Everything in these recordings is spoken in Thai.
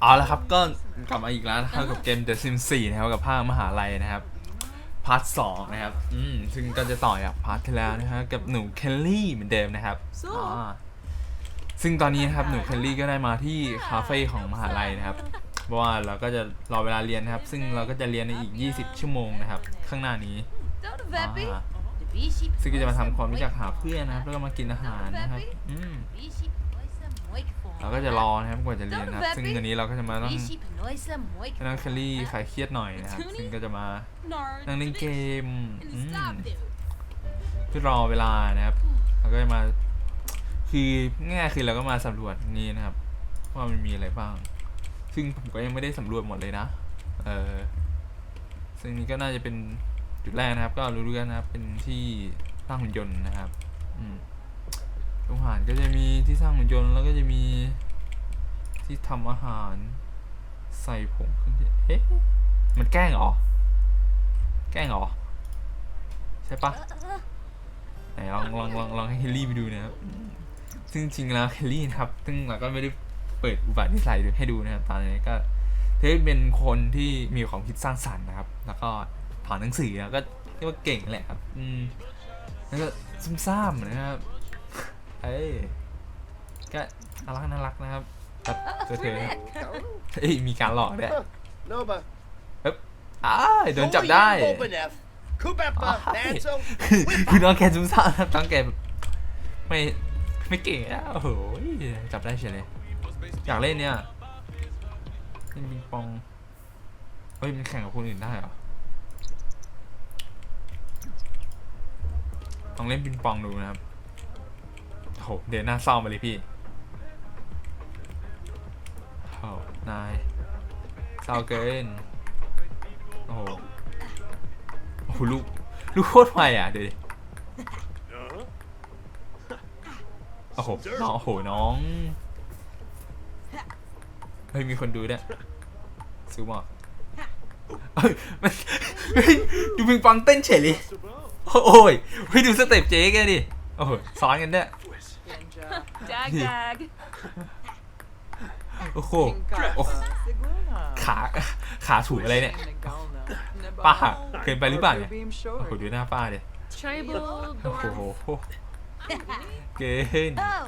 เอาละครับก็กลับมาอีกแล้วนะครับกับเกม The Sims 4 นะครับกับภาคมหาลัยนะครับพาร์ทสองนะครับอืมซึ่งก็จะต่อจากพาร์ทที่แล้วนะฮะกับหนูเคลลี่เหมือนเดิมนะครับสู้อ่าซึ่งตอนนี้นะครับหนูเคลลี่ก็ได้มาที่คาเฟ่ของมหาลัยนะครับเพราะว่าเราก็จะรอเวลาเรียนนะครับ ซึ่งเราก็จะเรียนในอีก 20 ชั่วโมงนะครับ ข้างหน้านี้ Don't Veppy. อ่า De biesje. ซึ่งก็จะมาทำความรู้จักหาเพื่อนนะครับแล้วก็มากินอาหารนะครับอืม Biesje nooise mooi เราก็จะรอนะครับกว่าจะเรียนนะครับซึ่งวันนี้เราก็จะมาต้อง Biesje nooise mooi ให้น้องเคลลี่คลายเครียดหน่อยนะครับซึ่งก็จะมานั่งเล่นเกมอืมเพื่อรอเวลานะครับเราก็จะมาคือง่ายๆคือเราก็มาสำรวจนี่นะครับ ว่ามันมีอะไรบ้าง ซึ่งผมก็ยังไม่ได้สำรวจหมดเลยนะ เออซึ่งนี้ก็น่าจะเป็นจุดแรกนะครับ ก็รู้ๆกันนะครับ เป็นที่สร้างหุ่นยนต์นะครับ อืม โรงอาหารก็จะมีที่สร้างหุ่นยนต์แล้วก็จะมีที่ทำอาหาร ใส่ผงเครื่องเทศเอ๊ะมันแกล้งเหรอ แกล้งเหรอ ใช่ปะไหนลองลองลองลองให้เฮลลี่ไปดูนะครับ ซึ่งจริงๆแล้วเฮลลี่นะครับ ซึ่งเราก็ไม่ได้เปิดอุบัตินิสัยให้ดูนะครับ ตอนนี้ก็เธอเป็นคนที่มีความคิดสร้างสรรค์นะครับ แล้วก็ถอนหนังสือแล้วก็เรียกว่าเก่งแหละครับ อืม แล้วก็ซุ่มซ่ามนะครับ เอ้ยก็น่ารักน่ารักนะครับแต่ตัวเธอนะครับเอ้ยมีการหลอกด้วย Noba. อ้ายโดนจับได้ Bobanev. Kubepa. Nanso. คือน้องแกซุ่มซ่ามนะครับน้องแกแบบไม่ไม่เก่งอะโอ้โหจับได้เฉยเลย อยากเล่นเนี่ยเล่นปิงปองเฮ้ยมันแข่งกับคนอื่นได้เหรอลองเล่นปิงปองดูนะครับโอ้โหเดี๋ยวหน้าเศร้ามาเลยพี่โอ้นายเศร้าเกิน โอ้โหโอ้โหลูกลูกโคตรไวอะเดี๋ยวดิโอ้โหน้องโอ้โหน้อง เฮ้ย มีคนดูด้วยซื้อบอกเฮ้ยมันดูปิงปองเต้นเฉยเลยโอ้ยเฮ้ยดูสเต็ปเจ๊แกดิ โอ้โหซ้อนกันด้วย Dag dag. โอ้โห โอ้โหขาขาถูอะไรเนี่ย ป้าเกินไปหรือเปล่าเนี่ยโอ้โหดูหน้าป้าดิ Tribal โอ้โห เกิน Oh.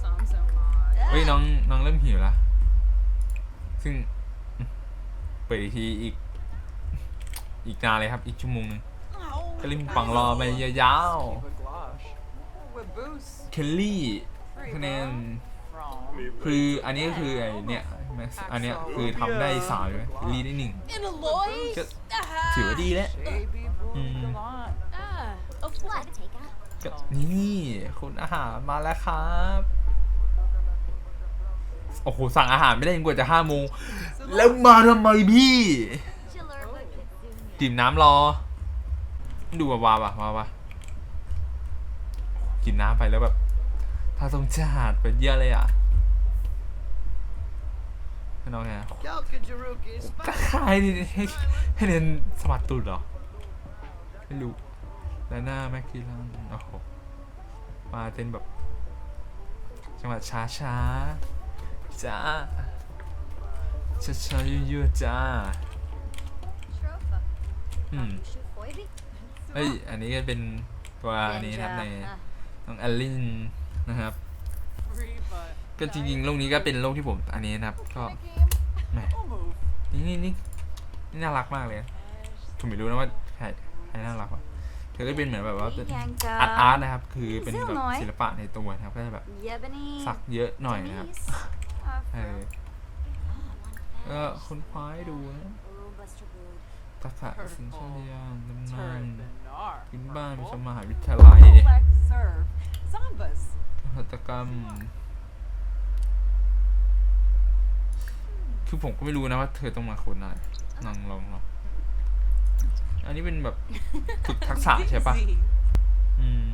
Some so mod. เฮ้ยน้องน้องเริ่มหิวละ ซึ่งอืมเปิดอีกทีอีก อีกนานเลยครับ อีกชั่วโมงหนึงก็เล่นปังรอไปยาวๆเคลลี่ คะแนนคืออันนี้ก็คือไอเนี่ยแม็กซ์อันเนี้ยคือทำได้สามใช่ไหมเคลลี่ได้หนึ่ง In a lois. ก็ถือว่าดีแล้วอืม Ah. A flat. Take out. ก็นี่คุณอาหารมาแล้วครับโอ้โหสั่งอาหารไม่ได้ยังกว่าจะห้าโมงแล้วมาทำไมพี่ Chiller, but it's ดื่มน้ำรอ ดูวาวาป่ะวาวากินน้ำไปแล้วแบบ ถ้าทรงชาติเป็นเยอะเลยอะให้น้องไงก็ขายดิให้ให้เรียนสมัครตุดเหรอ ไม่รู้ แล้วหน้าแม็กกี้ลันโอ้โห มาเต้นแบบ จังหวะช้าช้าๆจ้าช้าช้าๆยั่วๆจ้าอืมเฮ้ย อันนี้ก็เป็นตัวอันนี้นะครับในน้องแอลลิน นะครับ ก็จริงๆโลกนี้ก็เป็นโลกที่ผม อันนี้นะครับ ก็แหมนี่นี่นี่นี่น่ารักมากเลยนะผมไม่รู้นะว่าใครใครน่ารักวะเธอก็เป็นเหมือนแบบว่าเป็นอาร์ตอาร์ตนะครับ คือเป็นแบบศิลปะในตัวนะครับ ก็จะแบบ Yebony. สักเยอะหน่อยนะครับเออ Uh, ก็คุณพายดูนะตะขะสินชาเรียนตำนานขึ้นบ้านวิชามหาวิทยาลัย Zombas. หัตถกรรม คือผมก็ไม่รู้นะว่าเธอต้องมาคนอะไรลองลองลองอันนี้เป็นแบบฝึกทักษะใช่ปะอืม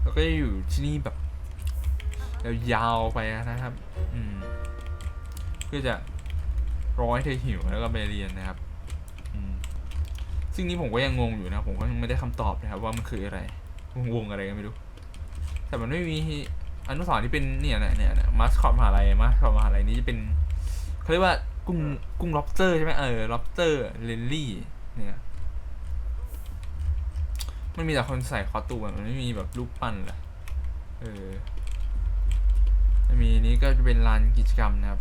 แล้วก็จะอยู่ที่นี่แบบยาวๆไปนะครับ อืม เพื่อจะรอให้เธอหิวแล้วก็ไปเรียนนะครับ อืม ซึ่งนี้ผมก็ยังงงอยู่นะ ผมก็ยังไม่ได้คำตอบนะครับว่ามันคืออะไร วงอะไรก็ไม่รู้ แต่มันไม่มีอนุสรณ์ที่เป็นเนี่ยเนี่ยเนี่ยมาสคอตมหาลัยมาสคอตมหาลัยนี้จะเป็นเขาเรียกว่ากุ้งกุ้งล็อบสเตอร์ใช่ไหมเออล็อบสเตอร์เลนลี่ เนี่ยมันมีแต่คนใส่คอตูมมันไม่มีแบบรูปปั้นเลยเออมีนี้ก็จะเป็นลานกิจกรรมนะครับ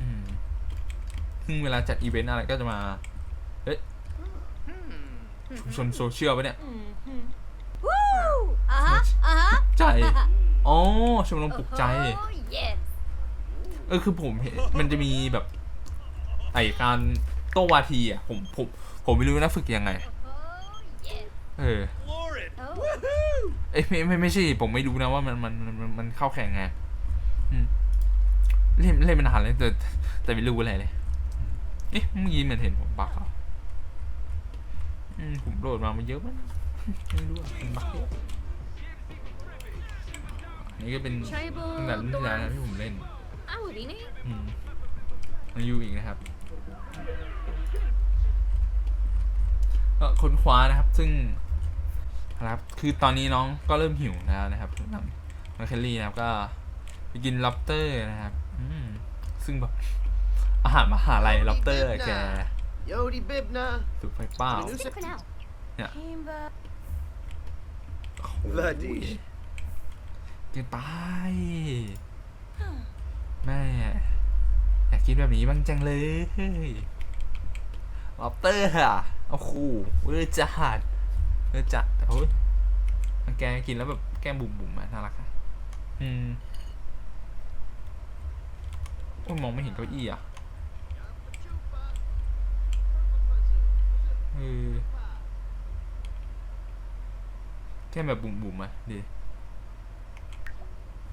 อืมซึ่งเวลาจัดอีเวนต์อะไรก็จะมาเฮ้ยชุมชนโซเชียลปะเนี่ย Woo! Uh-huh, uh-huh. ใจ อ๋อ ชมรมปลุกใจ Oh, yes. เออคือผมเห็นมันจะมีแบบไอการโต้วาทีอะผมผมผมไม่รู้นะฝึกยังไง Oh, yes. เออ Florid. Oh. Woohoo! เอ้ยไม่ไม่ไม่ใช่ผมไม่รู้นะว่ามันมันมันมันมันเข้าแข่งไงอืมเล่นเล่นมานานเลยแต่แต่ไม่รู้อะไรเลยอืมเอ๊ะเมื่อกี้เหมือนเห็นผมบักเหรออืมผมโดดมามันเยอะมั้ง ไม่รู้อะมันบักเยอะอันนี่ก็เป็นตั้งแต่รุ่นที่แล้วนะที่ผมเล่น Ah, ini. อืมยังอยู่อีกนะครับก็ค้นคว้านะครับ ซึ่งนะครับ คือตอนนี้น้องก็เริ่มหิวแล้วนะครับน้องน้องเคลลี่นะครับก็ไปกินล็อบสเตอร์นะครับ อืมซึ่งแบบอาหารมหาลัยล็อบสเตอร์แก Yodi Bibna. สุดไฟเปล่า Stick for now. Yeah. Kimba. โอ้ย Bloody. กินไปแม่อยากกินแบบนี้บ้างจังเลยล็อบสเตอร์อะโอ้โหเวอร์จัดเวอร์จัดแต่โอ้ยมันแกกินแล้วแบบแก้มบุ๋มๆอะน่ารักอะอืมโอ้ยมองไม่เห็นเก้าอี้อะเออแก้ มแบบบุ๋มๆอะดิ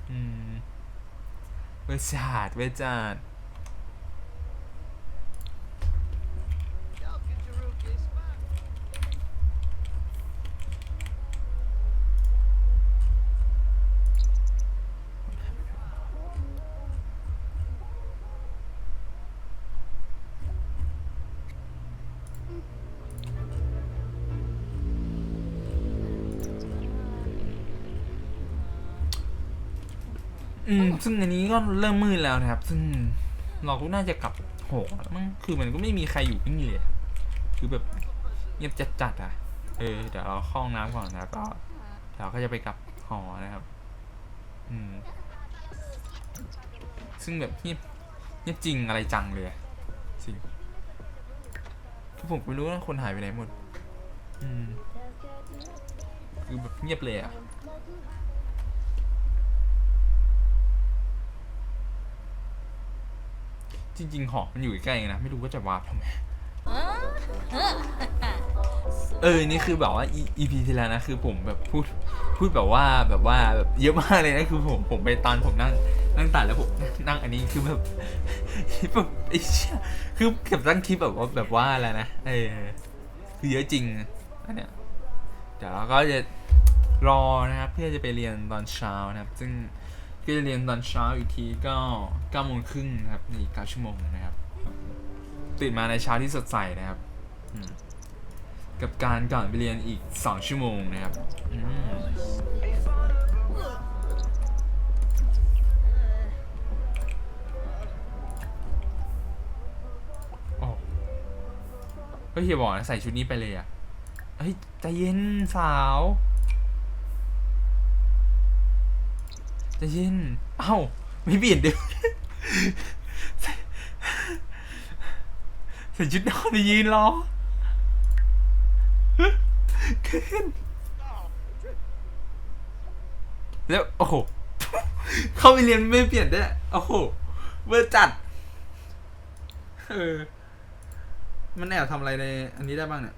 อืมเวจัดเวจัด อืมซึ่งอันนี้ก็เริ่มมืดแล้วนะครับ ซึ่งเราก็น่าจะกลับหอมั้งคือมันก็ไม่มีใครอยู่ที่นี่เลยคือแบบเงียบจัดจัดๆอะ เออเดี๋ยวเราเข้าห้องน้ำก่อนแล้วก็เดี๋ยวก็จะไปกลับหอนะครับ อืม ซึ่งแบบเงียบเงียบจริงอะไรจังเลยอะจริงคือผมไม่รู้ว่าคนหายไปไหนหมด อืม คือแบบเงียบเลยอะ จริง ๆ หอมันอยู่ใกล้ๆกันนะ ไม่รู้ว่าจะวาร์ปทำไม เออ นี่คือแบบว่า E- EP ที่แล้วนะ คือผมแบบพูด พูดแบบว่า แบบว่าแบบเยอะมากเลยนะ คือผม ผมไปตอนผมนั่ง นั่งตัดแล้วผม นั่งอันนี้ คือแบบ แบบไอ้เชี่ยคือเก็บตั้งคลิปแบบว่า แบบว่าอะไรนะ เออ คือเยอะจริงอันเนี้ย เดี๋ยวเราก็จะรอนะครับ เพื่อจะไปเรียนตอนเช้านะครับ ซึ่ง ก็จะเรียนตอนเช้าอีกทีก็เก้าโมงครึ่งนะครับในอีกเก้าชั่วโมงนะครับ ตื่นมาในเช้าที่สดใสนะครับกับการก่อนไปเรียนอีกสองชั่วโมงนะครับอืมโอ้เฮ้ยอย่าบอกนะใส่ชุดนี้ไปเลยอะเฮ้ยใจเย็นสาว ใจเย็น เอ้า ไม่เปลี่ยนเดี๋ยวใส่ชุดนอนไปยืนรอขึ้นแล้ว โอ้โห เข้าไปเรียนไม่เปลี่ยนด้วยโอ้โหเบอร์จัด เออ มันแอบทำอะไรในอันนี้ได้บ้างเนี่ย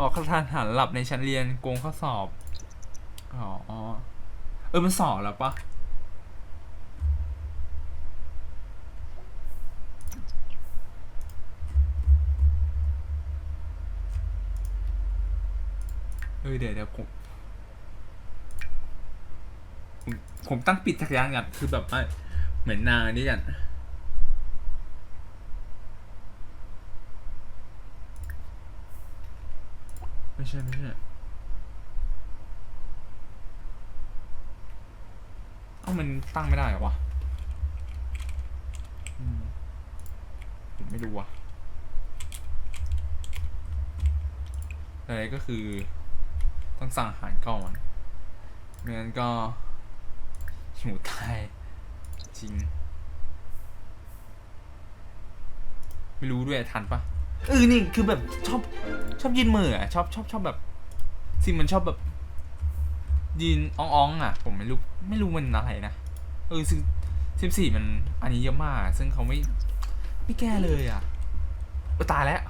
ออกคทานหันหลับในชั้นเรียนโกงข้อสอบ อ๋อ เออ มันสอบแล้วปะเออเดี๋ยวเดี๋ยวผมผมตั้งปิดจักรยานกันคือแบบว่าเหมือนนาอันนี้กัน ไม่ใช่ไม่ใช่เอ้ามันตั้งไม่ได้หรอวะอืมผมไม่รู้วะอะไรก็คือ ต้องสั่งอาหารก่อนไม่งั้นก็หิวตายจริง ไม่รู้ด้วยทันปะ เออนี่คือแบบชอบชอบยืนเหมืออะชอบชอบชอบแบบซิมมันชอบแบบยืนอ่องๆอะ ผมไม่รู้ไม่รู้มันอะไรนะเออซึ่งสิบสี่มันอันนี้เยอะมาก ซึ่งเขาไม่ไม่แก้เลยอะโอ้ตายแล้ว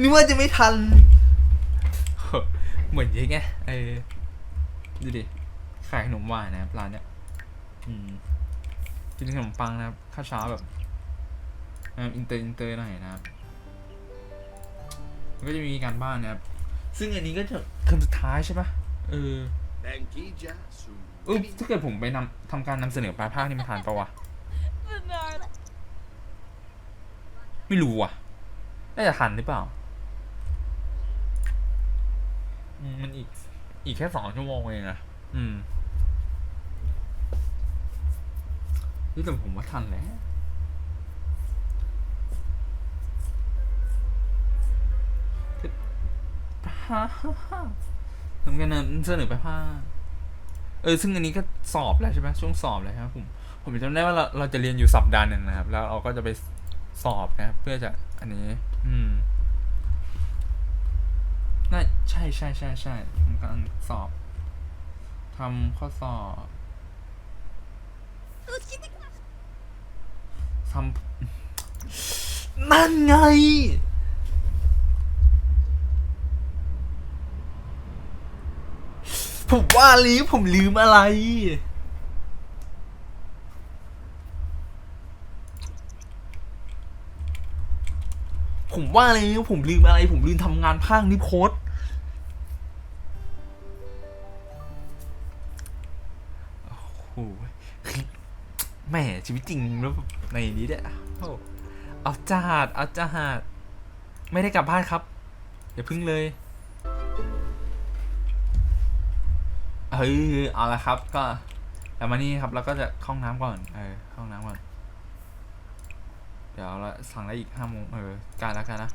นึกว่าจะไม่ทัน เหมือนเยอะไงเออดูดิขายขนมหวานนะครับร้านเนี้ยอืมกินขนมปังนะครับข้าวเช้าแบบนะครับอินเตอร์อินเตอร์หน่อยนะครับ มันก็จะมีการบ้านนะครับ ซึ่งอันนี้ก็จะคำสุดท้ายใช่ปะเออ Benquilla, su เออถ้าเกิดผมไปนำทำการนำเสนอปลายภาคนี่มันผ่านปะวะ Bernard. ไม่รู้อะ น่าจะทันหรือเปล่าอืมมันอีก อีกแค่สองชั่วโมงเองอะอืมนี่แต่ผมว่าทันแล้วาฮ่าฮ่าทำกันนำเสนอไปผ้าคเออซึ่งอันนี้ก็สอบแล้วใช่ไหมช่วงสอบเลยครับผมผมจำได้ว่าเราเราจะเรียนอยู่สัปดาห์หนึ่งนะครับ แล้วเราก็จะไปสอบนะครับเพื่อจะอันนี้ อืมน่าใช่ใช่ใช่ใช่ทำการสอบทำข้อสอบทำนั่นไง ผมว่าลืมผมลืมอะไร ผมว่าแล้วผมลืมอะไร ผมลืมทำงานภาคนิโพสโอ้โหแหมชีวิตจริงแล้วในนี้เนี่ยโอ้เอาจาดเอาจาดไม่ได้กลับบ้านครับ อย่าพึ่งเลย เฮ้ยเอาละครับ ก็แล้วมานี่ครับแล้วก็จะเข้าห้องน้ำก่อน เออเข้าห้องน้ำก่อน เดี๋ยวเราสั่งได้อีกห้าโมงเออ การล้วกันนะ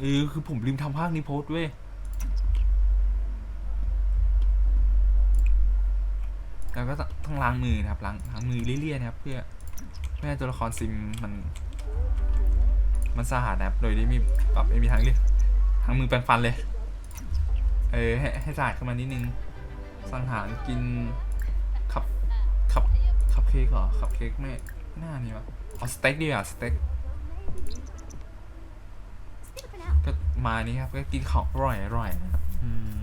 เออ คือผมลืมทำภาคนี้โพสเว้ยแล้วก็ต้องล้างมือนะครับล้างล้างมือเรื่อยๆนะครับ เพื่อไม่ให้ตัวละครซิมมัน มันสะอาดนะครับ โดยที่มีปรับไม่มีทางเลือกทางมือแปรงฟันเลย เออให้ให้สะอาดขึ้นมานิดนึง สังหารกินคับคับคับเค้กเหรอคับเค้กไม่ไม่น่านี่วะเอาสเต็กดีกว่าสเต็กก็มานี่ครับก็กินของอร่อยอร่อยนะครับอืม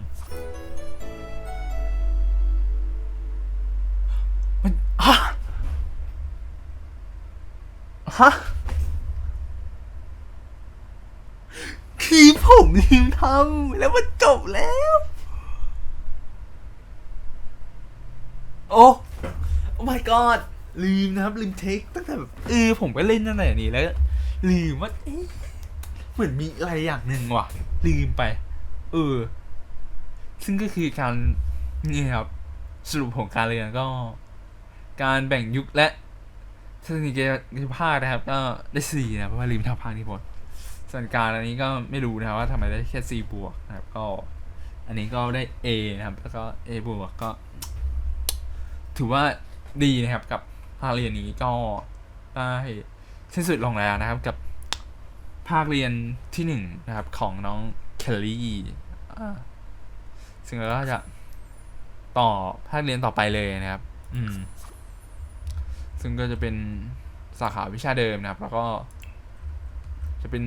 มันฮะฮะคือผมลืมทำแล้วมันจบแล้ว โอ้ โอ้ my god ลืมนะครับ ลืมเทคตั้งแต่แบบเออผมก็เล่นตั้งแต่นี้แล้ว ลืมว่าเอ๊ะเหมือนมีอะไรอย่างหนึ่งว่ะ ลืมไป เออ ซึ่งก็คือการนี่ครับสรุปของการเรียนก็ การแบ่งยุคและเทคนิคภาคนะครับ ก็ได้สี่นะเพราะว่าลืมทำภาคนี้หมดส่วนการอันนี้ก็ไม่รู้นะครับว่าทำไมได้แค่ C บวกนะครับ ก็ อันนี้ก็ได้ A นะครับ แล้วก็ A บวกก็ ถือว่าดีนะครับกับภาคเรียนนี้ก็ได้สิ้นสุดลงแล้วนะครับกับภาคเรียนที่หนึ่งนะครับของน้องเคลลี่ซึ่งเราก็จะต่อภาคเรียนต่อไปเลยนะครับ อืม ซึ่งก็จะเป็นสาขาวิชาเดิมนะครับ แล้วก็ จะเป็น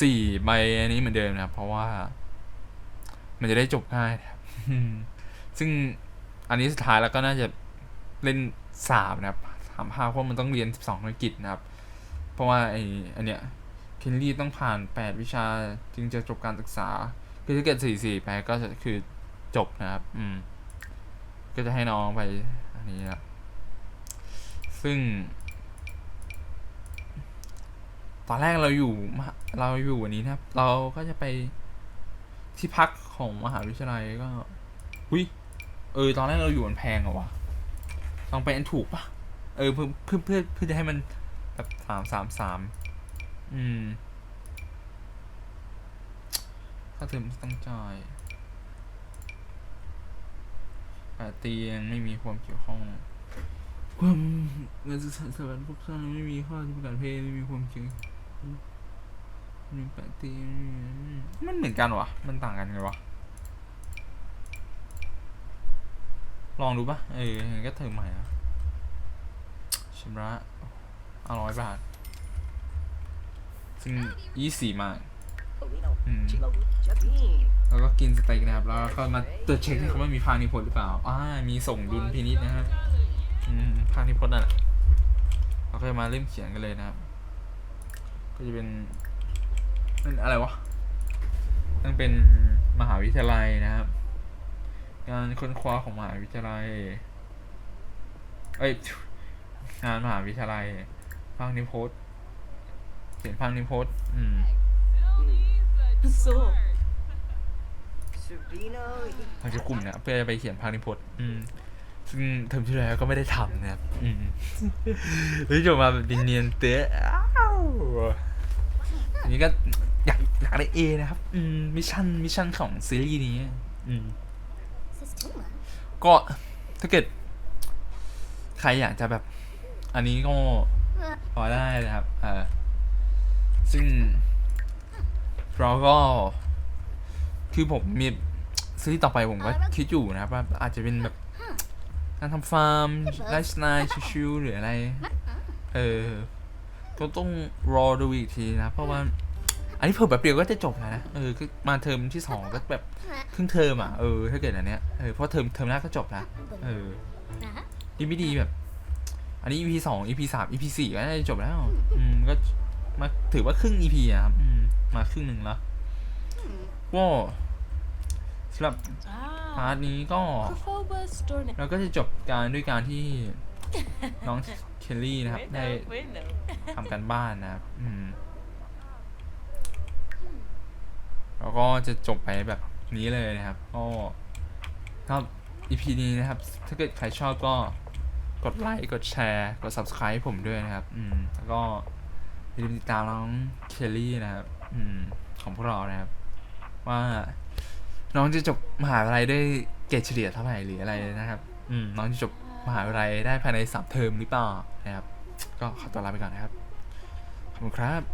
สี่ใบอันนี้เหมือนเดิมนะครับ เพราะว่า มันจะได้จบง่ายนะครับซึ่ง อันนี้สุดท้ายแล้วก็น่าจะเล่นสามนะครับสามภาคเพราะมันต้องเรียนสิบสองธุรกิจนะครับ เพราะว่าไออันเนี้ยเคนลี่ต้องผ่านแปดวิชาจึงจะจบการศึกษา คือถ้าเกิดสี่สี่ไปก็จะคือจบนะครับ อืม ก็จะให้น้องไปอันนี้นะซึ่ง ตอนแรกเราอยู่มาเราอยู่วันนี้นะครับ เราก็จะไปที่พักของมหาวิทยาลัยก็ อุ้ย เออ ตอนแรกเราอยู่บนแพงเหรอวะต้องไปอันถูกปะเออเพื่อเพื่อเพื่อเพื่อจะให้มันแบบสามสามสามอืมค่าเทอมที่ต้องจ่ายปาเตียงไม่มีความเกี่ยวข้องความเงินศึกษาสถาบันพวกข้าไม่มีข้อจำกัดเพศไม่มีความเกี่ยวมีปาเตียงมันเหมือนกันวะมันต่างกันไงวะ ลองดูปะเออก็เทอมใหม่อะชำระอร้อยบาท ซึ่งยี่สี่มากมแล้วก็กินสเต็กนะครับ แล้วก็มาตรวจเช็คที่เขาว่มีพานิพนธ์หรือเปล่าอ่ามีส่งดุลพินิจนะครับอืมพานิพนธ์นั่นแหละเราก็จะมาเริ่มเขียนกันเลยนะครับ ก็จะเป็นเป็นอะไรวะต้องเป็นมหาวิทยาลัยนะครับ งานค้นคว้าของมหาวิทยาลัย เอ้ย งานมหาวิทยาลัยพังนิพจน์เขียนพังนิพจน์อืม So. เราจะกลุ่มเนี่ยเพื่อจะไปเขียนพังนิพจน์อืม ซึ่งเทอมที่แล้วก็ไม่ได้ทำนะครับ อืมแล้วจบมาแบบเนียนๆเตะอ้าวอันนี้ก็อยากอยากได้เอนะครับ อืม มิชชั่นมิชชั่นของซีรีส์นี้ อืม Sistema. ก็ถ้าเกิด ใครอยากจะแบบ อันนี้ก็พอได้นะครับเออซึ่งเราก็คือผมมีซีรีส์ต่อไปผมก็คิดอยู่นะครับว่าอาจจะเป็นแบบการทำฟาร์มไลฟ์สไตล์ชิวๆหรืออะไร เออ ก็ต้องรอดูอีกทีนะ เพราะว่า อันนี้เพิ่มแบบเดียวก็จะจบแล้วนะ เออก็มาเทอมที่สองก็แบบครึ่งเทอมอะ เออ ถ้าเกิดอันเนี้ย เออ เพราะเทอมเทอมแรกก็จบแล้วเออ Uh-huh. ดีไม่ดีแบบ อันนี้ EP สอง EP สาม EP สี่ก็น่าจะจบแล้ว อืม ก็มาถือว่าครึ่ง EP อะครับ อืม มาครึ่งหนึ่งแล้วก็สำหรับพาร์ทนี้ก็ Crophobus Dorn- เราก็จะจบการด้วยการที่น้องเคลลี่นะครับ ได้ window. ทำกันบ้านนะครับ อืม แล้วก็จะจบไปแบบนี้เลยนะครับ ก็ครับ EP นี้นะครับ ถ้าเกิดใครชอบก็กดไลค์ กดแชร์ กด subscribe ผมด้วยนะครับ อืม แล้วก็อย่าลืมติดตามน้องเคลลี่นะครับ อืม ของพวกเรานะครับ ว่าน้องจะจบมหาวิทยาลัยได้เกรดเฉลี่ยเท่าไหร่หรืออะไรนะครับ อืม น้องจะจบมหาวิทยาลัยได้ภายในสามเทอมหรือเปล่านะครับ ก็ขอตัวลาไปก่อนนะครับ ขอบคุณครับ